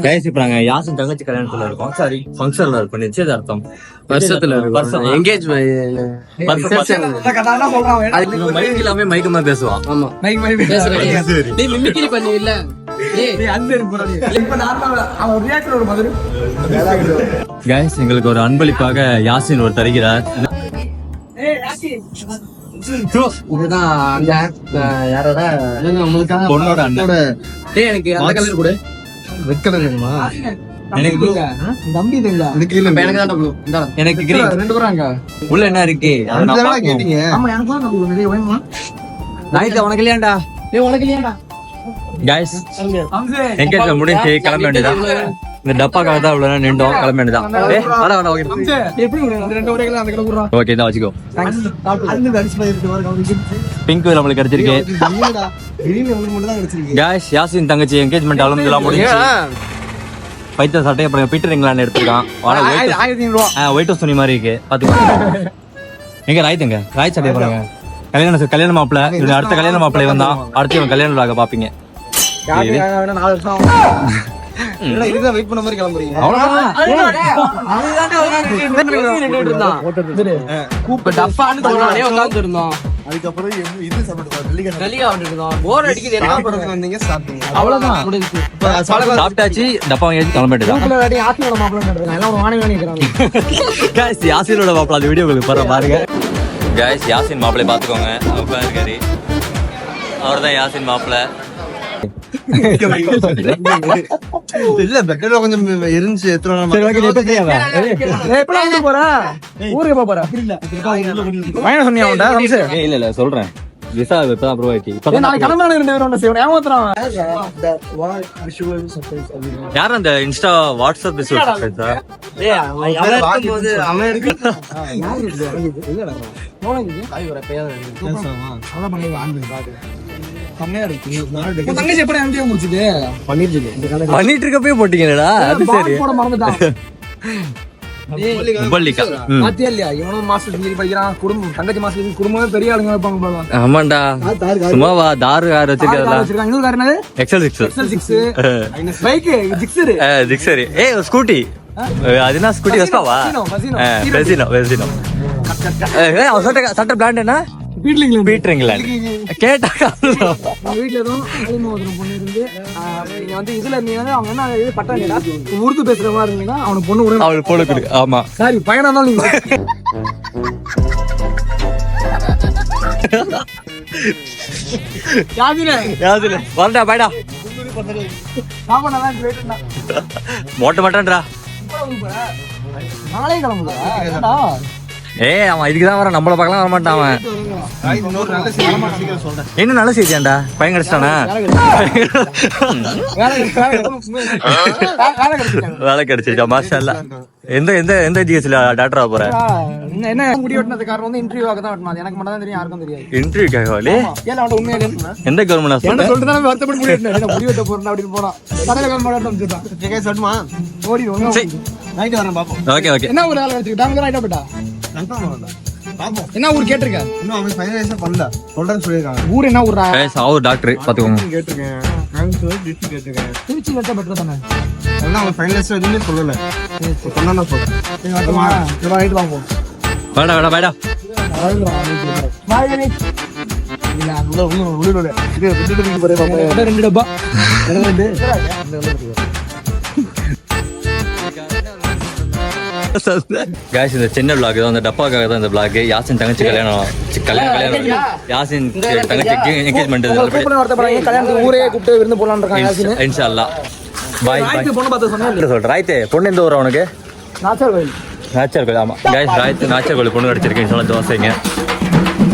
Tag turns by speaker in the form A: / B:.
A: Guys இப்ப நாங்க யாசின் தங்கச்சி கல்யாணத்துல இருக்கோம். சாரி ஃபங்க்ஷன்ல இருக்கோம். நிச்சயதார்த்தம்.
B: வருஷத்துல
A: வருஷம்.
B: எங்கேஜ்
A: மைக் இல்லாம மைக்கமா பேசுவான்.
B: ஆமா. மிமிக்ரி பண்ணுவில்ல.
A: எங்களுக்கு ஒரு அன்பளிப்பாக யாசின் ஒரு தருகிறார். பொண்ணோட அண்ணன்.
B: எனக்கு அந்த கலர் கூட. வேணுமா
A: எனக்கு.
B: தம்பி எனக்கு தான்
A: எனக்கு.
B: ரெண்டு
A: உள்ள என்ன இருக்கு? அதை நான் பார்க்கணும்.
B: ஆமா எனக்கு தான் ப்ளூ நிறைய வேணுமா?
A: நாய்த்த உனக்கு இல்லையாண்டா?
B: டேய் உனக்கு இல்லையாடா
A: கைஸ் எங்கேஜ் முடிஞ்சு கிளம்ப வேண்டியதான் இந்த டப்பாக்காக தான் இவ்வளவு நேரம் நின்றோம். கிளம்ப வேண்டியதான் ஏய், வர வர ஓகே ஓகே தான் வச்சுக்கோ. பிங்க் நம்மளுக்கு கிடைச்சிருக்கு. கேஷ் யாசின் தங்கச்சி என்கேஜ்மெண்ட் அலமதுலாம் முடிஞ்சு பைத்த சட்டை அப்புறம் பீட்டர் இங்கிலாந்து எடுத்துருக்கான். ஆனா ஒயிட் ஹவுஸ் துணி மாதிரி இருக்கு. பாத்துக்கோங்க எங்க ராய்த்துங்க ராய் சட்டை பாருங்க கல்யாண கல்யாண மாப்பிள்ள. இது அடுத்த கல்யாண மாப்பிள்ளை வந்தா அடுத்து இவன் கல்யாண விழாக்க பாப்பீங்க
B: இல்ல, இதுதான் வெயிட் பண்ண மாதிரி கிளம்புறீங்க. இப்ப டப்பான்னு சொன்னானே உட்கார்ந்து இருந்தோம்.
C: அதுக்கப்புறம் இது
B: அவ்வளவுதான்.
A: சாப்பிட்டாச்சு டப்பா ஏற்றி கிளம்ப வேண்டியதான்
B: மாப்பிள்ளை வேட்டி ஆசியோட மாப்பிள்ளை எல்லாம் ஒரு வாணி வாணி இருக்கிறாங்க
A: கேஷ் யாசினோட மாப்பிள்ள அந்த வீடியோ உங்களுக்கு பாருங்க. பாருங்க யாசின் மாப்பிள்ளை பாத்துக்கோங்க அவர் இருக்காரு அவர் தான் யாசின் மாப்பிள்ள.
C: இல்ல பெட்ரோல் கொஞ்சம் இருந்துச்சு எத்தனை
B: போற? ஊருக்கு போற? வாங்க சொன்னியா
A: இல்ல இல்ல சொல்றேன். விசா இப்பதான் அப்ரூவ் ஆயிடுச்சு. இப்பதான்
B: நாளைக்கு கிளம்புறானு ரெண்டு பேரும் செய்வோம் ஏமாத்துறான்
A: யார் அந்த இன்ஸ்டா வாட்ஸ்அப் பிசினஸ்
B: தங்கச்சி எப்படி அங்கேயே முடிச்சுது? பண்ணிருச்சு
A: பண்ணிட்டு இருக்கப்பே போட்டீங்கடா அது சரி.
B: போட மறந்துட்டான்.
A: ஆமாண்டா. சும்மாவா தாரு கார் வச்சிருக்கா
B: வச்சிருக்காங்க
A: எக்ஸல் சிக்ஸ்
B: பைக் ஜிக்ஸர்
A: ஜிக்ஸரி ஏ ஸ்கூட்டி அது என்ன ஸ்கூட்டி வெஸ்பாவா பெசினோ அவன் சட்ட சட்ட பிராண்ட் என்ன?
B: வீட்ல
A: பீட்டர் இங்கிலாந்து
B: வீட்ல எதுவும் அலிமா ஒரு பொண்ணு இருந்து. நீங்க வந்து இதுல இருந்தீங்கன்னா அவங்க என்ன இது உருது பேசுற மாதிரி இருந்தீங்கன்னா அவனுக்கு பொண்ணு விட
A: அவள் போல கொடு. ஆமா.
B: சாரி பையனா தான் நீங்க
A: வரடா பாய்டா மோட்ட மாட்டான்டா.
B: நாளே
A: ஏய் அவன் இதுக்கு தான் வரான். நம்மள பார்க்கலாம் வர மாட்டான் அவன் என்ன நல்ல செய்தியாண்டா பையன் கிடைச்சிட்டானா?
B: வேலை
A: கிடைச்சிருச்சா? மாஷா அல்லா. எந்த எந்த எந்த ஜிஎஸ்ல டாக்டர் ஆக போற?
B: என்ன என்ன முடி வெட்டினது காரணம் வந்து இன்டர்வியூ ஆக தான் வெட்டினது எனக்கு மட்டும் தான் தெரியும் யாருக்கும் தெரியாது
A: இன்டர்வியூ கேட்கவாலே
B: ஏன் அவன் உண்மையிலே
A: எந்த கவர்மெண்ட்
B: என்ன சொல்லிட்டு தான் வருத்தப்பட்டு முடி வெட்டினேன் முடி வெட்ட போறேன் அப்படின்னு போறான் கடையில மாட்டேன் சொல்லிட்டான்
C: ஜெகே சொல்லட்டுமா
B: ஓடி
A: ஓகே ஓகே
B: என்ன ஊர் வேலை எடுத்துக்கிட்டாங்க ரைட்டா
C: வரேன் பாப்போம்.
B: என்ன ஊர் கேட்டிருக்க?
C: இன்னும் அவன் ஃபைனலைஸா பண்ணல. சொல்றேன்னு சொல்லியிருக்காங்க.
B: ஊர் என்ன ஊரா
A: அவர் டாக்டர் பாத்துக்கோங்க.
C: கேட்டிருக்கேன். டிஸ்ட்ரிக்ட் கேட்டிருக்கேன்.
B: திருச்சி வெட்ட பெட்டர் தானே?
C: அதெல்லாம் அவன் ஃபைனலைஸா எதுவுமே சொல்லல. சொன்னா சொல்றேன்
B: ரைட் வாங்க
A: வேடா வேடா வேடா.
B: ரெண்டு டப்பா.
A: காய்ஸ் இந்த சின்ன vlog தான் அந்த டப்பாக்காக தான் இந்த vlog. யாசின் தங்கச்சி கல்யாணம் கல்யாணம் கல்யாணம் யாசின் தங்கச்சி என்கேஜ்மெண்ட்
B: கல்யாணத்துக்கு ஊரே கூப்பிட்டு விருந்து போலான்னு இருக்காங்க
A: இன்ஷா அல்லா பாய்
B: பொண்ணு பார்த்து சொன்னேன்
A: சொல்றேன். ராய்த்தே பொண்ணு எந்த ஊர் உனக்கு?
B: நாச்சர் கோயில்.
A: நாச்சர் கோயில் ஆமா. காய்ஸ் ராய்த்து நாச்சர் கோயில் பொண்ணு கிடைச்சிருக்கு. இன்ஷா அல்லா தோசைங்க.